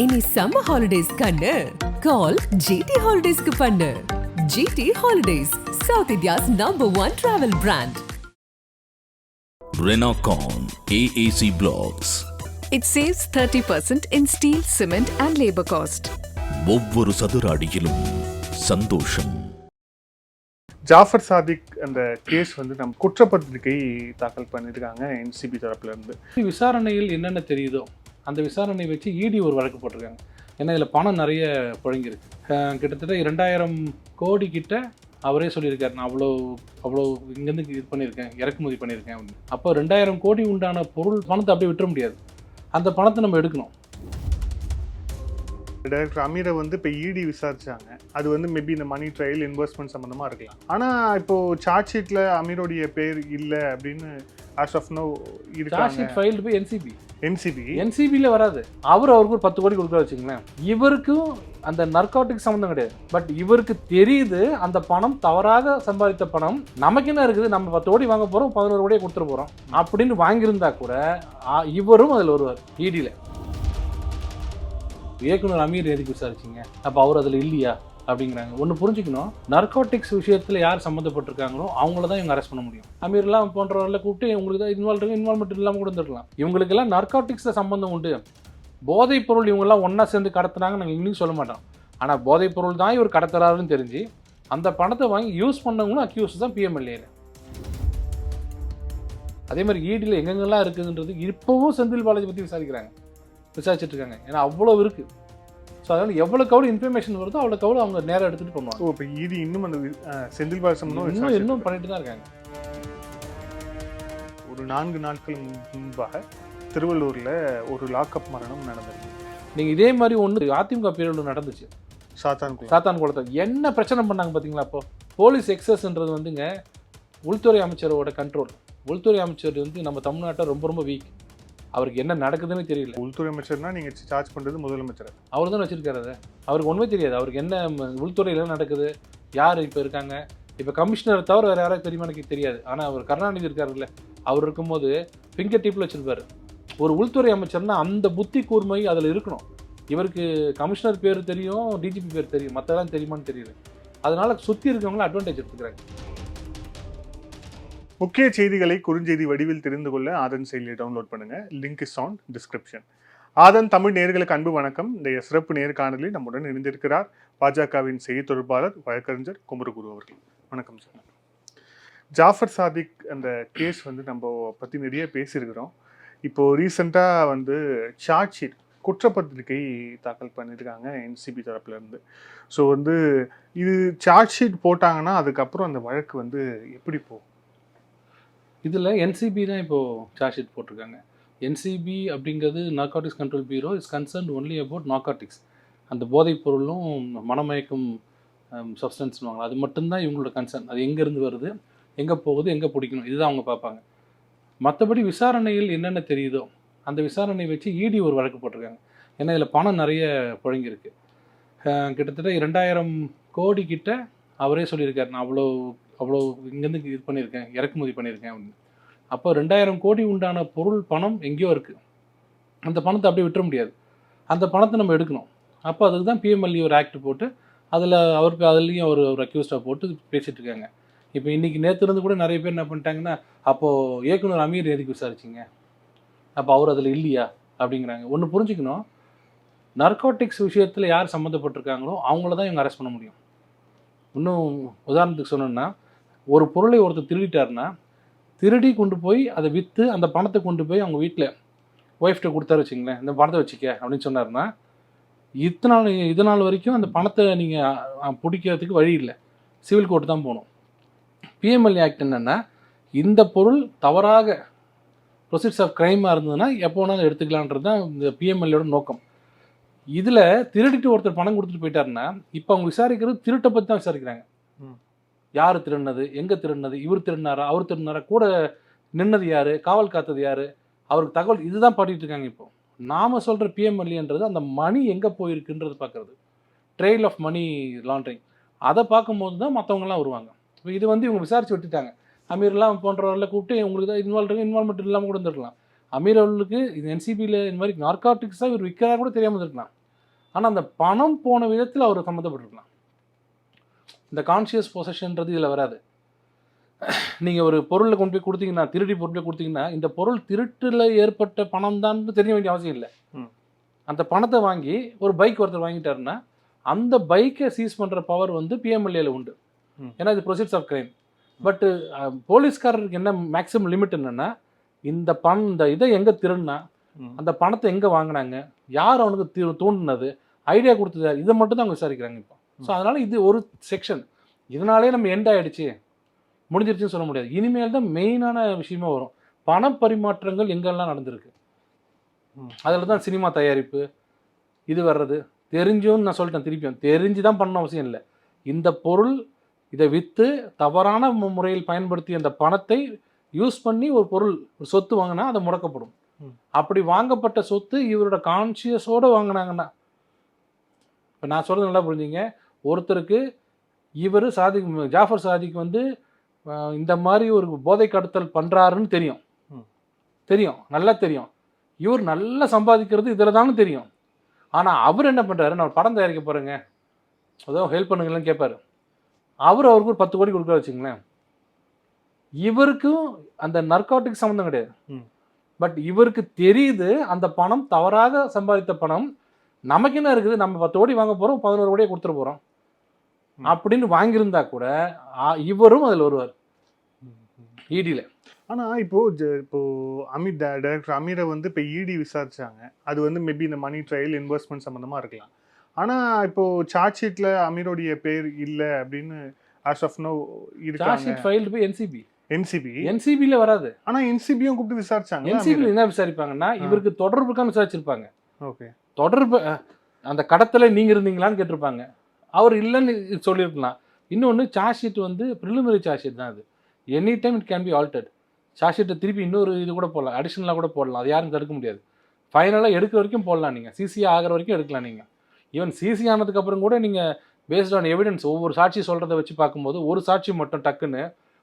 இனி summer holidays கண்ணு. கால் GT ஹாலிடேஸ்க்கு பண்ணு. GT holidays south India's number one travel brand Renacon AAC Blocks. It saves 30% in steel, cement, and labor cost. ஒவ்வொரு சதுர அடியிலும் சந்தோஷம். ஜாஃபர் சாதிக் அந்த கேஸ் வந்து நம்ம குற்றப்பத்திரிகை தாக்கல் பண்ணியிருக்காங்க என்சிபி தரப்புல இருந்து. விசாரணையில் என்னென்ன தெரியுதோ? அந்த விசாரணை வச்சு இடி ஒரு வழக்கு போட்டிருக்காங்க. ஏன்னா இதில் பணம் நிறைய புழங்கியிருக்கு. கிட்டத்தட்ட இரண்டாயிரம் கோடி கிட்ட அவரே சொல்லியிருக்காரு. நான் அவ்வளோ அவ்வளோ இங்கேருந்து இது பண்ணியிருக்கேன் இறக்குமதி பண்ணியிருக்கேன் அப்படின்னு. அப்போ ரெண்டாயிரம் கோடி உண்டான பொருள் பணத்தை அப்படியே விட்டுற முடியாது. அந்த பணத்தை நம்ம எடுக்கணும். டைரக்டர் அமீரை வந்து இப்போ இடி விசாரிச்சாங்க. அது வந்து மேபி இந்த மணி ட்ரையல் இன்வெஸ்ட்மெண்ட் சம்மந்தமாக இருக்கலாம். ஆனால் இப்போது சார்ஜ் ஷீட்டில் அமீரோடைய பேர் இல்லை அப்படின்னு as of now sheet filed போய் என்சிபி என்சிபி என்சிபியில் வராது. அவர் அவருக்கு ஒரு பத்து கோடி கொடுக்குற வச்சுங்களேன் இவருக்கும் அந்த நர்காட்டிக் சம்மந்தம் கிடையாது. பட் இவருக்கு தெரியுது அந்த பணம் தவறாக சம்பாதித்த பணம். நமக்கு என்ன இருக்குது? நம்ம பத்து கோடி வாங்க போகிறோம் பதினோரு கோடியை கொடுத்துட போகிறோம் அப்படின்னு வாங்கியிருந்தா கூட இவரும் அதில் வருவார் இடியில் இயக்குனர் அமீர் எதுக்கு விசாரிச்சிங்க? அப்போ அவர் அதில் இல்லையா? அப்படிங்கிறாங்க. ஒன்று புரிஞ்சுக்கணும். நர்கோட்டிக்ஸ் விஷயத்தில் யார் சம்மந்தப்பட்டிருக்காங்களோ அவங்கள தான் இவங்க அரெஸ்ட் பண்ண முடியும். அமீர்லாம் போன்றவர்களை கூப்பிட்டு உங்களுக்கு தான் இன்வால்வ் இன்வால்மெண்ட் இல்லாமல் கொடுத்துருக்கலாம் இவங்களுக்கெல்லாம் நர்கோட்டிக்ஸில் சம்மந்தம் உண்டு. போதைப் பொருள் இவங்கெல்லாம் ஒன்றா சேர்ந்து கடத்துனாங்க நாங்கள் இன்னும் சொல்ல மாட்டோம். ஆனால் போதைப் பொருள் தான் இவர் கடத்துறாருன்னு தெரிஞ்சு அந்த பணத்தை வாங்கி யூஸ் பண்ணவங்களும் அக்யூஸ் தான் பிஎம்எல்ஏல அதே மாதிரி ஈடியில் எங்கெங்கெல்லாம் இருக்குதுன்றது இப்போவும் செந்தில் பாலாஜி பற்றி விசாரிக்கிறாங்க. விசாரிச்சுட்டு இருக்காங்க. ஏன்னா அவ்வளோ இருக்குது ஸோ அதனால் எவ்வளோக்கு எவ்வளோ இன்ஃபர்மேஷன் வருதோ அவ்வளோக்கு எவ்வளோ அவங்க நேரம் எடுத்துகிட்டு பண்ணுவாங்க ஓ இப்போ இடி இன்னும் அந்த செந்தில் பாலா சம்பந்தம் இன்னும் இன்னும் பண்ணிட்டு தான் இருக்காங்க. ஒரு நான்கு நாட்கள் முன்- முன்பாக திருவள்ளூரில் ஒரு லாக்அப் மரணம் நடந்திருக்கு நீங்கள் இதே மாதிரி ஒன்று அதிமுக பீரியடில் நடந்துச்சு. சாத்தான் சாத்தான் குளத்தை என்ன பிரச்சனை பண்ணாங்க பார்த்தீங்களா அப்போ? போலீஸ் எக்ஸஸ்ன்றது வந்துங்க உள்துறை அமைச்சரோட கண்ட்ரோல் உள்துறை அமைச்சர் வந்து நம்ம தமிழ்நாட்டை ரொம்ப ரொம்ப வீக் அவருக்கு என்ன நடக்குதுன்னு தெரியல. உள்துறை அமைச்சர்னா நீங்கள் சார்ஜ் பண்ணுறது முதலமைச்சர். அவர் தான் வச்சிருக்காரு அதை. அவருக்கு ஒன்றுமே தெரியாது. அவருக்கு என்ன உள்துறையில நடக்குது? யார் இப்போ இருக்காங்க? இப்போ கமிஷனரை தவிர வேறு யாராவது தெரியுமா எனக்கு தெரியாது. ஆனால் அவர் கருணாநிதி இருக்காருல்ல அவர் இருக்கும்போது ஃபிங்கர் டிப்பில் வச்சிருப்பாரு. ஒரு உள்துறை அமைச்சர்னா அந்த புத்தி கூர்மை அதில் இருக்கணும். இவருக்கு கமிஷனர் பேர் தெரியும் டிஜிபி பேர் தெரியும். மற்றதெல்லாம் தெரியுமான்னு தெரியல. அதனால சுற்றி இருக்கவங்கள அட்வான்டேஜ் எடுத்துக்கிறாங்க. முக்கிய செய்திகளை குறுஞ்செய்தி வடிவில் தெரிந்து கொள்ள ஆதன் செயலியை டவுன்லோட் பண்ணுங்க. Link is on description Aadhan Tamil நேர்களுக்கு அன்பு வணக்கம். இந்த சிறப்பு நேர்காணலில் நம்முடன் இணைந்திருக்கிறார் பாஜகவின் செய்தி தொடர்பாளர் வழக்கறிஞர் குமரகுரு அவர்கள். வணக்கம் சார். ஜாஃபர் சாதிக் அந்த கேஸ் வந்து நம்ம பற்றி நிறைய பேசியிருக்கிறோம். இப்போது ரீசெண்டாக வந்து சார்ஜ் ஷீட் குற்றப்பத்திரிகை தாக்கல் பண்ணியிருக்காங்க என்சிபி தரப்புலேருந்து ஸோ வந்து இது சார்ஜ் ஷீட் போட்டாங்கன்னா அதுக்கப்புறம் அந்த வழக்கு வந்து எப்படி போகும்? இதில் என்சிபி தான் இப்போது சார்ஜ் ஷீட் போட்டிருக்காங்க. என்சிபி அப்படிங்கிறது narcotics control bureau is concern only about narcotics அந்த போதைப் பொருளும் மனமயக்கும் um, சப்ஸ்டன்ஸ்னுவாங்க அது மட்டும்தான் இவங்களோட கன்சர்ன் அது எங்கேருந்து வருது? எங்கே போகுது? எங்கே பிடிக்கணும்? இதுதான் அவங்க பார்ப்பாங்க. மற்றபடி விசாரணையில் என்னென்ன தெரியுதோ அந்த விசாரணை வச்சு இடி ஒரு வழக்கு போட்டிருக்காங்க. ஏன்னா இதில் பணம் நிறைய புழங்கியிருக்கு. கிட்டத்தட்ட இரண்டாயிரம் கோடி கிட்ட அவரே சொல்லியிருக்காரு. நான் அவ்வளோ அவ்வளோ இங்கேருந்து இது பண்ணியிருக்கேன் இறக்குமதி பண்ணியிருக்கேன் அப்படின்னு. அப்போ ரெண்டாயிரம் கோடி உண்டான பொருள் பணம் எங்கேயோ இருக்குது அந்த பணத்தை அப்படியே விட்டுற முடியாது. அந்த பணத்தை நம்ம எடுக்கணும். அப்போ அதுக்கு தான் பிஎம்எல்ஏ ஒரு ஆக்ட் போட்டு அதில் அவருக்கு அதுலேயும் ஒரு ஒரு அக்யூஸ்டாக போட்டு பேசிகிட்டு இருக்காங்க. இப்போ இன்றைக்கி நேற்றுலேருந்து கூட நிறைய பேர் என்ன பண்ணிட்டாங்கன்னா அப்போது இயக்குனர் அமீர் எதுக்கு விசாரிச்சிங்க? அப்போ அவர் அதில் இல்லையா? அப்படிங்கிறாங்க. ஒன்று புரிஞ்சுக்கணும். நர்கோட்டிக்ஸ் விஷயத்தில் யார் சம்மந்தப்பட்டிருக்காங்களோ அவங்கள தான் இவங்க அரெஸ்ட் பண்ண முடியும். இன்னும் உதாரணத்துக்கு சொன்னோன்னா ஒரு பொருளை ஒருத்தர் திருடிட்டாருன்னா திருடி கொண்டு போய் அதை விற்று அந்த பணத்தை கொண்டு போய் அவங்க வீட்டில் ஒய்ஃப்கிட்ட கொடுத்தாரு வச்சிங்களேன் இந்த பணத்தை வச்சுக்க அப்படின்னு சொன்னார்னா இத்தனை நாள் இது நாள் வரைக்கும் அந்த பணத்தை நீங்கள் பிடிக்கிறதுக்கு வழி இல்லை. சிவில் கோர்ட் தான் போகணும். பிஎம்எல்ஏ ஆக்ட் என்னென்னா இந்த பொருள் தவறாக ப்ரொசீட்ஸ் ஆஃப் க்ரைமாக இருந்ததுன்னா எப்போ வேணாலும் எடுத்துக்கலான்றது தான் இந்த பிஎம்எல்ஏட நோக்கம். இதில் திருடிட்டு ஒருத்தர் பணம் கொடுத்துட்டு போயிட்டாருன்னா இப்போ அவங்க விசாரிக்கிறது திருட்டை பற்றி தான் விசாரிக்கிறாங்க. யார் திருடினது? எங்கே திருடினது? இவர் திருடினாரா? அவர் திருடினாரா? கூட நின்னது யார்? காவல் காத்தது யார்? அவருக்கு தகவல் இதுதான் பாடிட்டு இருக்காங்க இப்போ. நாம சொல்கிற பிஎம்எல்ஏன்றது அந்த மணி எங்கே போயிருக்குன்றது பார்க்குறது ட்ரெயில் ஆஃப் மணி லாண்ட்ரிங் அதை பார்க்கும்போது தான் மற்றவங்கலாம் வருவாங்க. இப்போ இது வந்து இவங்க விசாரிச்சு விட்டுட்டாங்க. அமீர்லாம் போன்றவர்களை கூப்பிட்டு உங்களுக்கு தான் இன்வால்வ் இன்வால்மெண்ட் இல்லாமல் கூட இருந்துருக்கலாம். அமீர் அவர்களுக்கு இது என்சிபியில் இந்த மாதிரி நார்காட்டிக்ஸாக இவர் விற்கிறா கூட தெரியாமல் இருக்கலாம் ஆனால் அந்த பணம் போன விதத்தில் அவர் சம்மந்தப்பட்டிருக்கலாம். இந்த கான்ஷியஸ் பொசஷன்றது இதில் வராது நீங்கள் ஒரு பொருளை கொண்டு போய் கொடுத்தீங்கன்னா திருடி பொருளை கொடுத்தீங்கன்னா இந்த பொருள் திருட்டில் ஏற்பட்ட பணம் தான் தெரிய வேண்டிய அவசியம் இல்லை. அந்த பணத்தை வாங்கி ஒரு பைக் ஒருத்தர் வாங்கிட்டாருன்னா அந்த பைக்கை சீஸ் பண்ணுற பவர் வந்து பிஎம்எல்ஏல உண்டு. ஏன்னா இது ப்ரொசீட்ஸ் ஆஃப் கிரைம் பட்டு போலீஸ்காரருக்கு என்ன மேக்ஸிமம் லிமிட் என்னன்னா இந்த பணம் இந்த இதை எங்கே திருடினா. அந்த பணத்தை எங்கே வாங்கினாங்க யார் அவனுக்கு தூ- தூண்டுனது ஐடியா கொடுத்தது? இதை மட்டும் தான் அவங்க விசாரிக்கிறாங்க இப்போ ஸோ அதனால இது ஒரு செக்ஷன் இதனாலே நம்ம எண்ட் ஆயிடுச்சு. முடிஞ்சிருச்சுன்னு சொல்ல முடியாது. இனிமேல் தான் மெயினான விஷயமா வரும். பண பரிமாற்றங்கள் எங்கெல்லாம் நடந்திருக்கு. அதில் தான் சினிமா தயாரிப்பு இது வர்றது. தெரிஞ்சும் நான் சொல்லிட்டேன் திருப்பியும். தெரிஞ்சு தான் பண்ண அவசியம் இல்லை. இந்த பொருள் இதை விற்று தவறான முறையில் பயன்படுத்தி அந்த பணத்தை யூஸ் பண்ணி ஒரு பொருள் ஒரு சொத்து வாங்கினா அது முடக்கப்படும். அப்படி வாங்கப்பட்ட சொத்து இவரோட கான்சியஸோட வாங்கினாங்கன்னா இப்போ நான் சொல்றது நல்லா புரிஞ்சுங்க. ஒருத்தருக்கு இவர் சாதிக் ஜாஃபர் சாதிக் வந்து இந்த மாதிரி ஒரு போதை கடத்தல் பண்ணுறாருன்னு தெரியும். தெரியும். நல்லா தெரியும். இவர் நல்லா சம்பாதிக்கிறது இதில் தானே தெரியும். ஆனால் அவர் என்ன பண்ணுறாரு நான் படம் தயாரிக்க போகிறேங்க ஏதோ ஹெல்ப் பண்ணுங்களேன்னு கேட்பாரு அவர் அவருக்கு ஒரு பத்து கோடி கொடுக்க வச்சுங்களேன் இவருக்கும் அந்த நர்காட்டிக் சம்மந்தம் கிடையாது. பட் இவருக்கு தெரியுது அந்த பணம் தவறாக சம்பாதித்த பணம். நமக்கு என்ன இருக்குது? நம்ம பத்து கோடி வாங்க போகிறோம் பதினோரு கோடியை கொடுத்துட போகிறோம். அப்படின்னு வாங்கியிருந்தா கூட இவரும் அதில் வருவார். இடியில் ஆனா இப்போ ஜ- இப்போ அமீர் டைரக்டர் அமீரை வந்து இப்போ இடி விசாரிச்சாங்க. அது வந்து மேபி இந்த மணி ட்ரையல் இன்வெஸ்ட்மெண்ட் சம்மந்தமா இருக்கலாம். ஆனா இப்போ சார்ஜ் ஷீட்ல அமீரோடைய பேர் இல்ல அப்படின்னு ஆஸ் ஆஃப் நோ இருக்காங்க. ஷீட் ஃபைல்டு போய் என்சிபி என்சிபி என்சிபியில் வராது. ஆனா என்சிபியும் கூப்பிட்டு விசாரிச்சாங்க என்சிபியில் என்ன விசாரிப்பாங்கன்னா இவருக்கு தொடர்பு இருக்கான்னு விசாரிச்சிருப்பாங்க. ஓகே. தொடர்பு அந்த கடத்தல நீங்க இருந்தீங்களான்னு கேட்டிருப்பாங்க. அவர் இல்லைன்னு சொல்லியிருக்கலாம். இன்னொன்று சார்ஜ் ஷீட் வந்து ப்ரிலிமினரி சார்ஜ் ஷீட் தான் அது. Any time it can be altered charge ஷீட்டை திருப்பி இன்னொரு இது கூட போடலாம். அடிஷனலாக கூட போடலாம். அது யாரும் தடுக்க முடியாது. ஃபைனலாக எடுக்கிற வரைக்கும் போடலாம் நீங்கள் சிசி ஆகிற வரைக்கும் எடுக்கலாம் நீங்கள் ஈவன் சிசி ஆனதுக்கப்புறம் கூட நீங்கள் பேஸ்ட் ஆன் எவிடன்ஸ் ஒவ்வொரு சாட்சி சொல்கிறத வச்சு பார்க்கும்போது ஒரு சாட்சி மட்டும் டக்குன்னு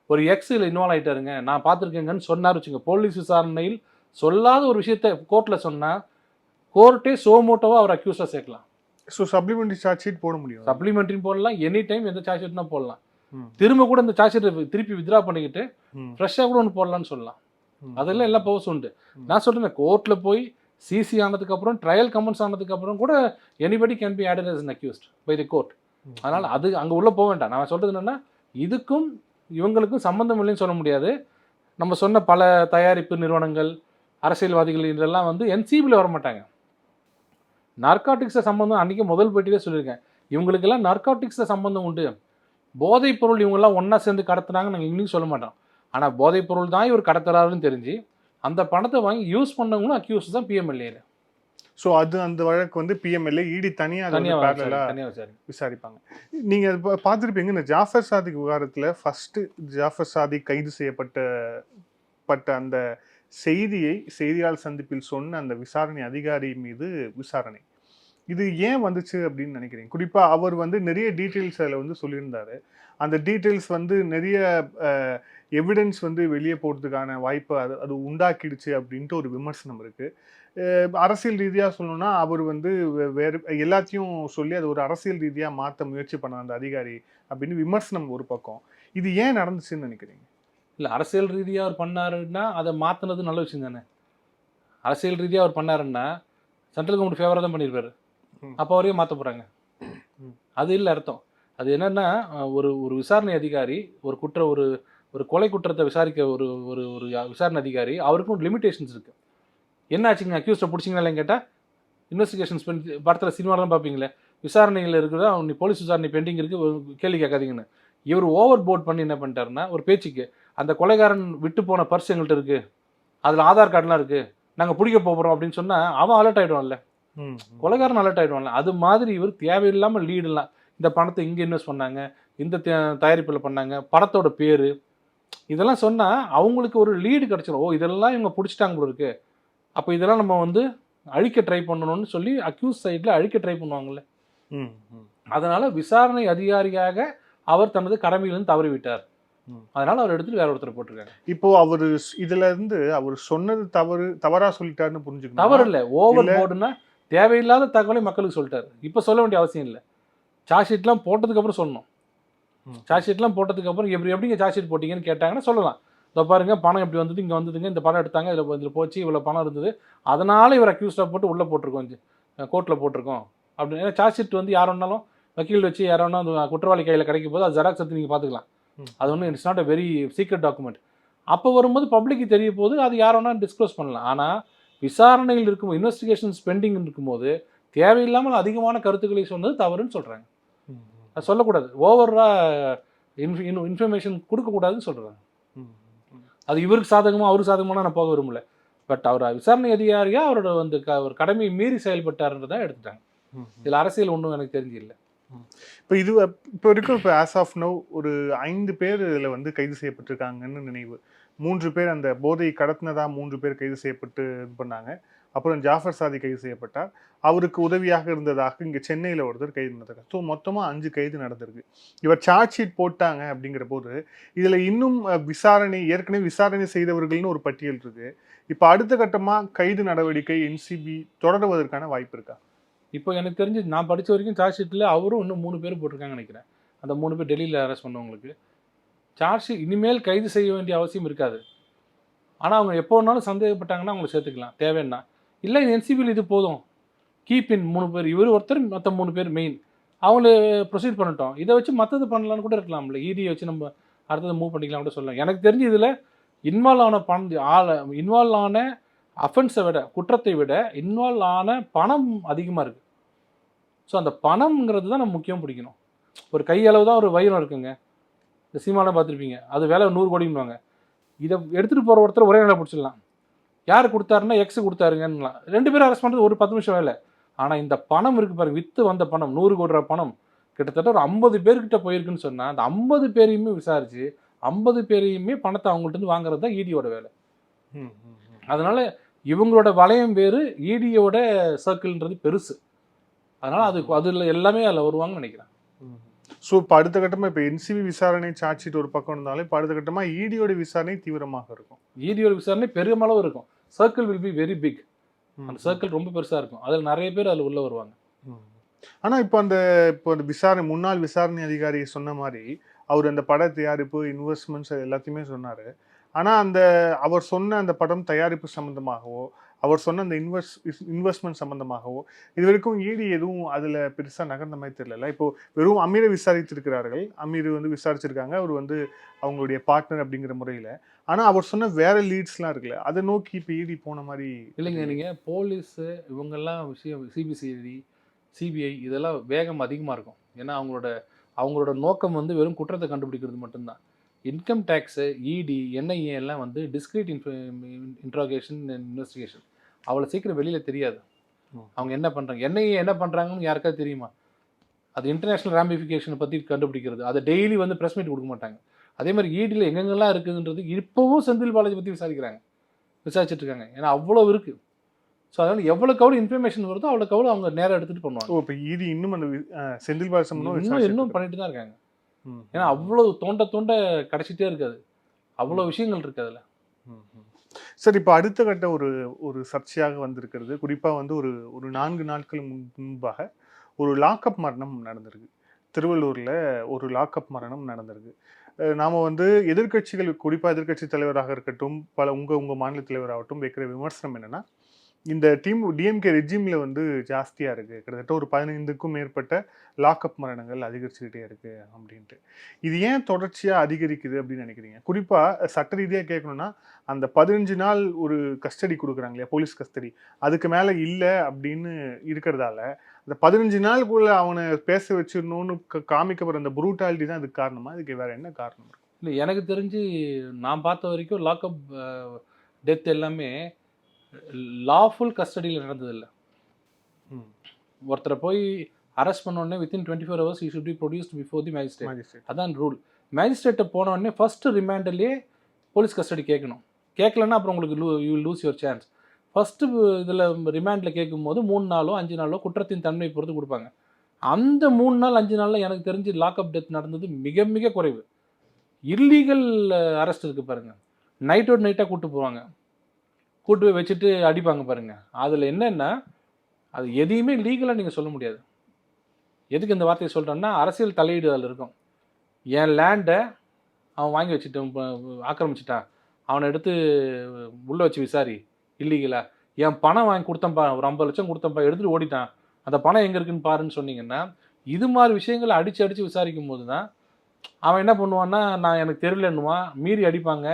ஒரு எக்ஸில் இன்வால்வ் ஆகிட்டாருங்க நான் பார்த்துருக்கேங்கன்னு சொன்னார் வச்சுங்க. போலீஸ் விசாரணையில் சொல்லாத ஒரு விஷயத்தை கோர்ட்டில் சொன்னால் கோர்ட்டே சோமோட்டோவாக அவர் அக்யூஸாக சேர்க்கலாம். ஸோ சப்ளிமெண்டரி சார்ஜ் ஷீட் போட முடியும். சப்ளிமெண்ட்ரின்னு போடலாம். எனி டைம் எந்த சார்ஜ் ஷீட்னா போடலாம். திரும்ப கூட இந்த சார்ஜ் ஷீட்டை திருப்பி வித்ரா பண்ணிக்கிட்டு. ஃப்ரெஷ்ஷாக கூட ஒன்று போடலாம்னு சொல்லலாம். அதெல்லாம் எல்லாம் பவர்ஸ் உண்டு. நான் சொல்றேன் கோர்ட்டில் போய் சிசி ஆனதுக்கப்புறம் ட்ரையல் கமெண்ட்ஸ் ஆனதுக்கப்புறம் கூட anybody can be added an accused by the court. அதனால் அது அங்கே உள்ளே போக வேண்டாம். நான் சொல்கிறது என்னென்னா இதுக்கும் இவங்களுக்கும் சம்மந்தம் இல்லைன்னு சொல்ல முடியாது. நம்ம சொன்ன பல தயாரிப்பு நிறுவனங்கள் அரசியல்வாதிகள் இதெல்லாம் வந்து என்சிபியில் வர மாட்டாங்க நார்காட்டிக்ஸை சம்பந்தம் அன்றைக்கி முதல் பேட்டியிலே சொல்லியிருக்கேன். இவங்களுக்கெல்லாம் நார்காட்டிக்ஸில் சம்பந்தம் உண்டு. போதைப் பொருள் இவங்கெல்லாம் ஒன்றா சேர்ந்து கடத்துனாங்க நாங்கள் இன்னும் சொல்ல மாட்டோம். ஆனால் போதைப் பொருள் தான் இவர் கடத்துறாருன்னு தெரிஞ்சு அந்த பணத்தை வாங்கி யூஸ் பண்ணவங்களும் அக்யூஸ் தான் பிஎம்எல்ஏ ஸோ அது அந்த வழக்கு வந்து பிஎம்எல்ஏ இடி தனியாக தனியாக விசாரி விசாரிப்பாங்க. நீங்க அது பா- பார்த்திருப்பீங்க இந்த ஜாஃபர் சாதிக் விவகாரத்துல ஃபர்ஸ்ட் ஜாஃபர் சாதிக் கைது செய்யப்பட்ட பட்ட அந்த செய்தியை செய்தியாளர் சந்திப்பில் சொன்ன அந்த விசாரணை அதிகாரி மீது விசாரணை. இது ஏன் வந்துச்சு அப்படின்னு நினைக்கிறீங்க? குறிப்பாக அவர் வந்து நிறைய டீட்டெயில்ஸ் அதில் வந்து சொல்லியிருந்தாரு. அந்த டீட்டெயில்ஸ் வந்து நிறைய எவிடன்ஸ் வந்து வெளியே போகிறதுக்கான வாய்ப்பை அது அது உண்டாக்கிடுச்சு அப்படின்ட்டு ஒரு விமர்சனம் இருக்குது அரசியல் ரீதியாக சொல்லணும்னா அவர் வந்து வே- வேறு எல்லாத்தையும் சொல்லி அது ஒரு அரசியல் ரீதியாக மாற்ற முயற்சி பண்ண அந்த அதிகாரி அப்படின்னு விமர்சனம் ஒரு பக்கம். இது ஏன் நடந்துச்சுன்னு நினைக்கிறீங்க? இல்லை அரசியல் ரீதியாக அவர் பண்ணாருன்னா அதை மாற்றினது நல்ல விஷயம் தானே? அரசியல் ரீதியாக அவர் பண்ணாருன்னா சென்ட்ரல் கவர்மெண்ட் ஃபேவராக தான் பண்ணியிருப்பாரு. அப்போ வரையும் மாற்ற போகிறாங்க அது இல்லை அர்த்தம். அது என்னன்னா ஒரு ஒரு விசாரணை அதிகாரி ஒரு குற்ற ஒரு ஒரு கொலை குற்றத்தை விசாரிக்க ஒரு ஒரு ஒரு விசாரணை அதிகாரி அவருக்கும் லிமிடேஷன்ஸ் இருக்கு. என்ன ஆச்சுங்க? அக்யூஸ்டை பிடிச்சிங்களா கேட்டால் இன்வெஸ்டிகேஷன்ஸ் பண்ணி படத்தில் சினிமாலாம் பார்ப்பீங்களே விசாரணையில் இருக்கிறதா நீ போலீஸ் விசாரணை பெண்டிங் இருக்குது கேள்வி கேட்காதீங்கன்னு. இவர் ஓவர் போர்ட் பண்ணி என்ன பண்ணிட்டாருன்னா ஒரு பேச்சுக்கு அந்த கொலைகாரன் விட்டு போன பர்ஸ் எங்கள்கிட்ட இருக்கு அதில் ஆதார் கார்டுலாம் இருக்கு நாங்கள் பிடிக்க போகிறோம் அப்படின்னு சொன்னால் அவன் அலர்ட் ஆகிடுவான்ல கொலைகாரன் அலர்ட் ஆகிடுவான்ல அது மாதிரி இவர் தேவையில்லாமல் லீடெல்லாம் இந்த பணத்தை இங்கே இன்வெஸ்ட் பண்ணாங்க இந்த தயாரிப்பில் பண்ணாங்க. படத்தோட பேர். இதெல்லாம் சொன்னால் அவங்களுக்கு ஒரு லீடு கிடச்சிரும். ஓ இதெல்லாம் இவங்க பிடிச்சிட்டாங்க போல இருக்கு. அப்போ இதெல்லாம் நம்ம வந்து அழிக்க ட்ரை பண்ணணும்னு சொல்லி அக்யூஸ் சைடில் அழிக்க ட்ரை பண்ணுவாங்கல்ல. ம், ம். அதனால விசாரணை அதிகாரியாக அவர் தனது கடமையிலிருந்து தவறி விட்டார் ம். அதனால அவர் எடுத்துட்டு வேற ஒருத்தர் போட்டிருக்காங்க இப்போ அவர் இதுல இருந்து அவர் சொன்னது தவறு தவறா சொல்லிட்டாருன்னு புரிஞ்சுக்கணும்? தவறு இல்லை ஓவர் இல்ல. தேவையில்லாத தகவலை மக்களுக்கு சொல்லிட்டாரு. இப்போ சொல்ல வேண்டிய அவசியம் இல்லை. சார்ஜ் ஷீட்லாம் போட்டதுக்கப்புறம் சொல்லணும். சார்ஜ் ஷீட்லாம் போட்டதுக்கப்புறம் எப்படி எப்படிங்க சார்ஜ் ஷீட் போட்டீங்கன்னு கேட்டாங்கன்னா சொல்லலாம். இதோ பாருங்க பணம் இப்படி வந்தது இங்கே வந்ததுங்க இந்த பணம் எடுத்தாங்க இதில் இதில் போச்சு இவ்வளோ பணம் இருந்தது. அதனால இவர் அக்யூஸ்டாக போட்டு உள்ளே போட்டிருக்கோம் கோர்ட்டில் போட்டிருக்கோம். அப்படின்னு ஏன்னா சார்ஜ் ஷீட் வந்து யார் வேணாலும் வக்கீல் வச்சு யார் வேணா அந்த குற்றவாளி கையில் கிடைக்கும் போது அது ஜெராக்ஸ் எடுத்து நீங்கள் பார்த்துக்கலாம். அது ஒன்றும் it's not a very secret document அப்போ வரும்போது பப்ளிக்கு தெரிய போது அது யார் வேணா டிஸ்க்ளோஸ் பண்ணலாம். ஆனால் விசாரணையில் இருக்கும் இன்வெஸ்டிகேஷன் ஸ்பெண்டிங் இருக்கும்போது தேவையில்லாமல் அதிகமான கருத்துக்களை சொன்னது தவறுன்னு சொல்கிறாங்க அது சொல்லக்கூடாது. ஓவராக இன்ஃப இன்ஃபர்மேஷன் கொடுக்கக்கூடாதுன்னு சொல்கிறாங்க அது இவருக்கு சாதகமாக அவருக்கு சாதகமாக நான் போக விரும்பல. பட் அவர் விசாரணை அதிகாரியா அவரோட வந்து அவர் கடமையை மீறி செயல்பட்டாருன்றதை எடுத்துட்டாங்க. இதில் அரசியல் ஒன்றும் எனக்கு தெரிஞ்சு இல்லை இப்போ இது இப்போ வரைக்கும் இப்போ ஆஸ் ஆஃப் நோ ஒரு ஐந்து பேர் இதில் வந்து கைது செய்யப்பட்டிருக்காங்கன்னு நினைவு. மூன்று பேர் அந்த போதை கடத்தினதாக மூன்று பேர் கைது செய்யப்பட்டு இது பண்ணாங்க. அப்புறம் ஜாஃபர் சாதி கைது செய்யப்பட்டார். அவருக்கு உதவியாக இருந்ததாக இங்கே சென்னையில் ஒருத்தர் கைது நடந்திருக்காங்க ஸோ மொத்தமாக அஞ்சு கைது நடந்திருக்கு. இவர் சார்ஜ் ஷீட் போட்டாங்க அப்படிங்கிற போது இதில் இன்னும் விசாரணை ஏற்கனவே விசாரணை செய்தவர்கள்னு ஒரு பட்டியல் இருக்கு. இப்போ அடுத்த கட்டமாக கைது நடவடிக்கை என்சிபி தொடருவதற்கான வாய்ப்பு இருக்கா? இப்போ எனக்கு தெரிஞ்சு நான் படித்த வரைக்கும் சார்ஜ் ஷீட்டில் அவரும் இன்னும் மூணு பேர் போட்டிருக்காங்கன்னு நினைக்கிறேன். அந்த மூணு பேர் டெல்லியில் அரெஸ்ட் பண்ணவங்களுக்கு. சார்ஜ் இனிமேல் கைது செய்ய வேண்டிய அவசியம் இருக்காது. ஆனால் அவங்க எப்போ வேணாலும் சந்தேகப்பட்டாங்கன்னா அவங்களை சேர்த்துக்கலாம். தேவைன்னா. இல்லை என்சிபியில் இது போதும். கீப்பின் மூணு பேர். இவர் ஒருத்தர் மற்ற மூணு பேர் மெயின் அவங்கள ப்ரொசீட் பண்ணிட்டோம். இதை வச்சு மற்றது பண்ணலான்னு கூட இருக்கலாம்ல ஈடியை வச்சு நம்ம அடுத்தது மூவ் பண்ணிக்கலாம் கூட சொல்லலாம். எனக்கு தெரிஞ்சு இதில் இன்வால்வ் ஆன பணம் ஆள இன்வால்வ் ஆன அஃபென்ஸை விட குற்றத்தை விட இன்வால்வ் ஆன பணம் அதிகமாக இருக்குது ஸோ அந்த பணம்ங்கிறது தான் நம்ம முக்கியம் பிடிக்கணும். ஒரு கையளவு தான் ஒரு வைரம் இருக்குங்க. இந்த சினிமாலாம் பார்த்துருப்பீங்க. அது விலை நூறு கோடின்னுவாங்க இதை எடுத்துகிட்டு போகிற ஒருத்தர் ஒரே நிலை பிடிச்சிடலாம். யார் கொடுத்தாருன்னா எக்ஸ் கொடுத்தாருங்கலாம் ரெண்டு பேரும் அரெஸ்ட் பண்ணுறது ஒரு பத்து நிமிஷம் வேலை. ஆனால் இந்த பணம் இருக்கு பாருங்க. வித்து வந்த பணம் நூறு கோடி ரூபா பணம். கிட்டத்தட்ட ஒரு ஐம்பது பேர்கிட்ட போயிருக்குன்னு சொன்னால் அந்த ஐம்பது பேரையுமே விசாரிச்சு ஐம்பது பேரையுமே பணத்தை அவங்கள்ட்ட இருந்து வாங்குறது தான் ஈடியோட வேலை. ம், ம், ம். அதனால இவங்களோட வளையம் வேறு ஈடியோட சர்க்கிள்ன்றது பெருசு. அதனால அது அதில் எல்லாமே அதில் வருவாங்கன்னு நினைக்கிறேன். ஸோ இப்போ அடுத்த கட்டமாக இப்போ என்சிபி விசாரணை ஷீட் ஒரு பக்கம் இருந்தாலும் இப்போ அடுத்த கட்டமாக இடியோட விசாரணை தீவிரமாக இருக்கும். ஈடியோட விசாரணை பெருமளவு இருக்கும். Circle will be very big அந்த சர்க்கிள் ரொம்ப பெருசாக இருக்கும். அதில் நிறைய பேர் அதில் உள்ள வருவாங்க. ஆனால் இப்போ அந்த இப்போ அந்த விசாரணை முன்னாள் விசாரணை அதிகாரி சொன்ன மாதிரி அவர் அந்த பட தயாரிப்பு இன்வெஸ்ட்மெண்ட்ஸ் எல்லாத்தையுமே சொன்னார். ஆனால் அந்த அவர் சொன்ன அந்த படம் தயாரிப்பு சம்மந்தமாகவோ அவர் சொன்ன அந்த இன்வெஸ்ட் இன்வெஸ்ட்மெண்ட் சம்மந்தமாகவோ இது வரைக்கும் ஈடி எதுவும் அதில் பெருசாக நகர்ந்த மாதிரி தெரியல. இப்போ வெறும் அமீரை விசாரித்திருக்கிறார்கள். அமீர் வந்து விசாரிச்சிருக்காங்க. அவர் வந்து அவங்களுடைய பார்ட்னர் அப்படிங்கிற முறையில். ஆனால் அவர் சொன்ன வேற லீட்ஸ்லாம் இருக்குல்ல அதை நோக்கி இப்போ ஈடி போன மாதிரி இல்லைங்க நீங்கள் போலீஸு இவங்கெல்லாம் விஷயம் சிபிசிஐடி சிபிஐ இதெல்லாம் வேகம் அதிகமாக இருக்கும். ஏன்னா அவங்களோட அவங்களோட நோக்கம் வந்து வெறும் குற்றத்தை கண்டுபிடிக்கிறது மட்டும்தான். இன்கம் டேக்ஸு இடி என்ஐஏ எல்லாம் வந்து டிஸ்கிரீட் இன்ஃப இன்ட்ராகேஷன் இன்வெஸ்டிகேஷன் அவ்வளோ சீக்கிரம் வெளியில் தெரியாது. அவங்க என்ன பண்ணுறாங்க என்ஐஏ என்ன பண்ணுறாங்கன்னு யாருக்காவது தெரியுமா? அது இன்டர்நேஷ்னல் ரேமிஃபிகேஷனை பற்றி கண்டுபிடிக்கிறது. அதை டெய்லி வந்து ப்ரெஸ் மீட் கொடுக்க மாட்டாங்க. அதே மாதிரி ஈடியில் எங்கெங்கெல்லாம் இருக்குதுன்றது இப்போவும் செந்தில் பாலாஜி பற்றி விசாரிக்கிறாங்க. விசாரிச்சுட்டு இருக்காங்க. ஏன்னா அவ்வளோ இருக்குது ஸோ அதனால் எவ்வளோக்கு எவ்வளோ இன்ஃபர்மேஷன் வருதோ அவ்வளோக்கு எவ்வளோ அவங்க நேரம் எடுத்துகிட்டு பண்ணுவாங்க. இப்போ ஈடி இன்னும் அந்த செந்தில் பாலசம் இன்னும் இன்னும் பண்ணிட்டு தான் இருக்காங்க. ஏன்னா அவ்வளோ தோண்ட தோண்ட கிடைச்சிட்டே இருக்காது. அவ்வளோ விஷயங்கள் இருக்கு அதில். சார் இப்போ அடுத்த கட்ட ஒரு ஒரு சர்ச்சையாக வந்திருக்கிறது. குறிப்பாக வந்து ஒரு ஒரு நான்கு நாட்கள் முன்பாக ஒரு லாக்அப் மரணம் நடந்திருக்கு. திருவள்ளூரில் ஒரு லாக்அப் மரணம் நடந்திருக்கு. நாம் வந்து எதிர்க்கட்சிகள் குறிப்பாக எதிர்க்கட்சி தலைவராக இருக்கட்டும் பல உங்கள் உங்கள் மாநில தலைவராகட்டும் வைக்கிற விமர்சனம் என்னென்னா இந்த டீம் டிஎம்கே ரெஜிமில் வந்து ஜாஸ்தியாக இருக்குது கிட்டத்தட்ட ஒரு பதினைந்துக்கும் மேற்பட்ட லாக்அப் மரணங்கள் அதிகரிச்சுக்கிட்டே இருக்குது அப்படின்ட்டு. இது ஏன் தொடர்ச்சியாக அதிகரிக்குது அப்படின்னு நினைக்கிறீங்க? குறிப்பாக சட்ட ரீதியாக கேட்கணும்னா அந்த பதினஞ்சு நாள் ஒரு கஸ்டடி கொடுக்குறாங்க இல்லையா? Police custody. அதுக்கு மேலே இல்லை அப்படின்னு இருக்கிறதால அந்த பதினஞ்சு நாளுக்குள்ள அவனை பேச வச்சிடணும்னு க- காமிக்கப்படுற அந்த புரூட்டாலிட்டி தான் அதுக்கு காரணமாக இதுக்கு வேறு என்ன காரணம் இருக்கும்? இல்லை எனக்கு தெரிஞ்சு நான் பார்த்த வரைக்கும் லாக்அப் டெத் எல்லாமே லாஃபுல் கஸ்டடியில் நடந்ததில்லை. ம். ஒருத்தரை போய் அரெஸ்ட் பண்ண உடனே within twenty four hours you should be produced before the magistrate. அதான் ரூல் மேஜிஸ்ட்ரேட்டை போன உடனே ஃபஸ்ட்டு ரிமாண்டர்லேயே போலீஸ் கஸ்டடி கேட்கணும். கேட்கலன்னா அப்புறம் உங்களுக்கு லூ you lose your chance first இதில் ரிமாண்டில் கேட்கும்போது மூணு நாளோ அஞ்சு நாளோ குற்றத்தின் தன்மை பொறுத்து கொடுப்பாங்க. அந்த மூணு நாள் அஞ்சு நாளில் எனக்கு தெரிஞ்சு லாக்அப் டெத் நடந்தது மிக மிக குறைவு. இல்லீகல் அரெஸ்ட் இருக்கு பாருங்க. நைட்டோட நைட்டாக கூட்டு போவாங்க. கூட்டு போய் வச்சுட்டு அடிப்பாங்க பாருங்க. அதில் என்னென்னா அது எதையுமே லீகலாக நீங்கள் சொல்ல முடியாது. எதுக்கு இந்த வார்த்தையை சொல்கிறேன்னா அரசியல் தலையீடு அதில் இருக்கும். என் லேண்டை அவன் வாங்கி வச்சுட்டான் ஆக்கிரமிச்சிட்டான். அவனை எடுத்து உள்ளே வச்சு விசாரி. இல்லீகலா? என் பணம் வாங்கி கொடுத்தேன்ப்பா ஒரு ஐம்பது லட்சம் கொடுத்தேன்ப்பா எடுத்துகிட்டு ஓடிட்டான். அந்த பணம் எங்கே இருக்குன்னு பாருன்னு சொன்னீங்கன்னா இது மாதிரி விஷயங்களை அடித்து அடித்து விசாரிக்கும் போது தான் அவன் என்ன பண்ணுவான்னா நான் எனக்கு தெரியலன்னுவான். மீறி அடிப்பாங்க.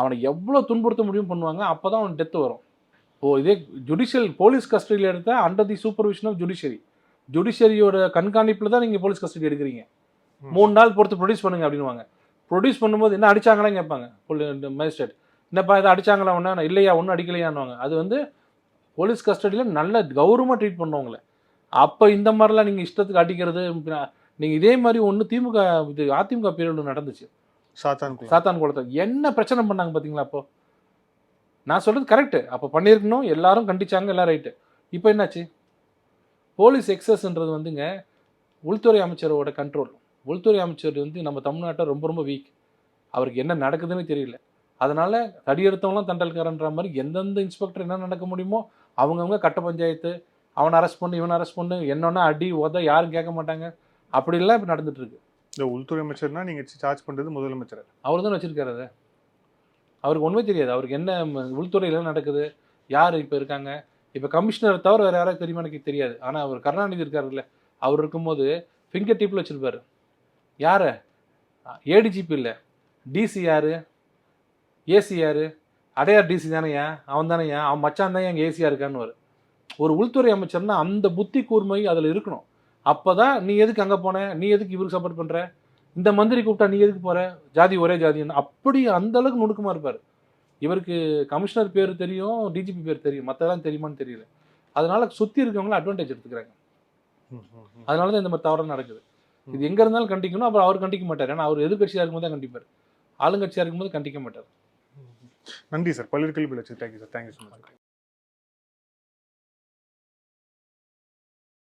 அவனை எவ்வளோ துன்புறுத்த முடியும் பண்ணுவாங்க அப்போ தான் அவன் டெத்து வரும். ஓ இதே ஜுடிஷியல் போலீஸ் கஸ்டடியில் எடுத்தால் under the supervision of judiciary ஜுடிஷியரியோட கண்காணிப்பில் தான் நீங்கள் போலீஸ் கஸ்டடி எடுக்கிறீங்க. மூணு நாள் பொறுத்து ப்ரொடியூஸ் பண்ணுங்க அப்படின்னுவாங்க. ப்ரொடியூஸ் பண்ணும்போது என்ன அடிச்சாங்களான்னு கேட்பாங்க மேஜிஸ்ட்ரேட் என்னப்பா இதை அடிச்சாங்களா ஒன்றா இல்லையா ஒன்றும் அடிக்கலையான்னுவாங்க. அது வந்து போலீஸ் கஸ்டடியில் நல்ல கௌரவமாக ட்ரீட் பண்ணுவாங்களே அப்போ இந்த மாதிரிலாம் நீங்கள் இஷ்டத்துக்கு அடிக்கிறது நீங்கள் இதே மாதிரி ஒன்று திமுக இது அதிமுக பீரியட் நடந்துச்சு. சாத்தான் சாத்தான் குளத்தில் என்ன பிரச்சனை பண்ணாங்க பார்த்தீங்களா அப்போ? நான் சொல்கிறது கரெக்டு அப்போ பண்ணியிருக்கணும் எல்லாரும் கண்டிச்சாங்க எல்லாம் ரைட்டு இப்போ என்னாச்சு? போலீஸ் எக்ஸஸ்ன்றது வந்துங்க உள்துறை அமைச்சரோட கண்ட்ரோல் உள்துறை அமைச்சர் வந்து நம்ம தமிழ்நாட்டை ரொம்ப ரொம்ப வீக் அவருக்கு என்ன நடக்குதுன்னு தெரியல. அதனால் தடியெடுத்தவங்களாம் தண்டல்காரன்ற மாதிரி எந்தெந்த இன்ஸ்பெக்டர் என்ன நடக்க முடியுமோ அவங்கவுங்க கட்ட பஞ்சாயத்து அவனை அரெஸ்ட் பண்ணு இவனை அரெஸ்ட் பண்ணு என்னன்னா அடி உத யாரும் கேட்க மாட்டாங்க. அப்படிலாம் இப்போ நடந்துட்டு இருக்கு. இந்த உள்துறை அமைச்சர்னா நீங்கள் சார்ஜ் பண்ணுறது முதலமைச்சர். அவர் தான் வச்சிருக்காரு அதை. அவருக்கு ஒன்றுமே தெரியாது. அவருக்கு என்ன உள்துறையில் நடக்குது யார் இப்போ இருக்காங்க? இப்போ கமிஷனர் தவிர வேறு யாராவது தெரியுமா எனக்கு தெரியாது. ஆனால் அவர் கருணாநிதி இருக்காருல்ல அவர் இருக்கும்போது ஃபிங்கர் டிப்பில் வச்சுருப்பார். யார்? ஏடிஜிபி இல்லை. டிசி யார்? ஏசி யார்? அடையார் டிசி தானேயா அவன் தானேயா அவன் மச்சான் தான் எங்கள் ஏசியாக இருக்கான்னு ஒரு உள்துறை அமைச்சர்னா அந்த புத்தி கூர்மை அதில் இருக்கணும். அப்போ தான் நீ எதுக்கு அங்கே போன? நீ எதுக்கு இவருக்கு சப்போர்ட் பண்ணுற இந்த மந்திரி கூப்பிட்டா நீ எதுக்கு போற? ஜாதி ஒரே ஜாதின்னு அப்படி அந்த அளவுக்கு நுணுக்கமா இருப்பார். இவருக்கு கமிஷனர் பேர் தெரியும் டிஜிபி பேர் தெரியும். மற்றதெல்லாம் தெரியுமான்னு தெரியல. அதனால சுற்றி இருக்கவங்கள அட்வான்டேஜ் எடுத்துக்கிறாங்க. அதனால தான் இந்த மாதிரி தவறு நடக்குது. இது எங்கே இருந்தாலும் கண்டிக்கணும். அப்புறம் அவர் கண்டிக்க மாட்டார். ஏன்னா அவர் எதிர்கட்சியாக இருக்கும்போது தான் கண்டிப்பார். ஆளுங்கட்சியாக இருக்கும்போது கண்டிக்க மாட்டார். நன்றி சார் பல்வேறு கேள்வி thank you sir thank you so much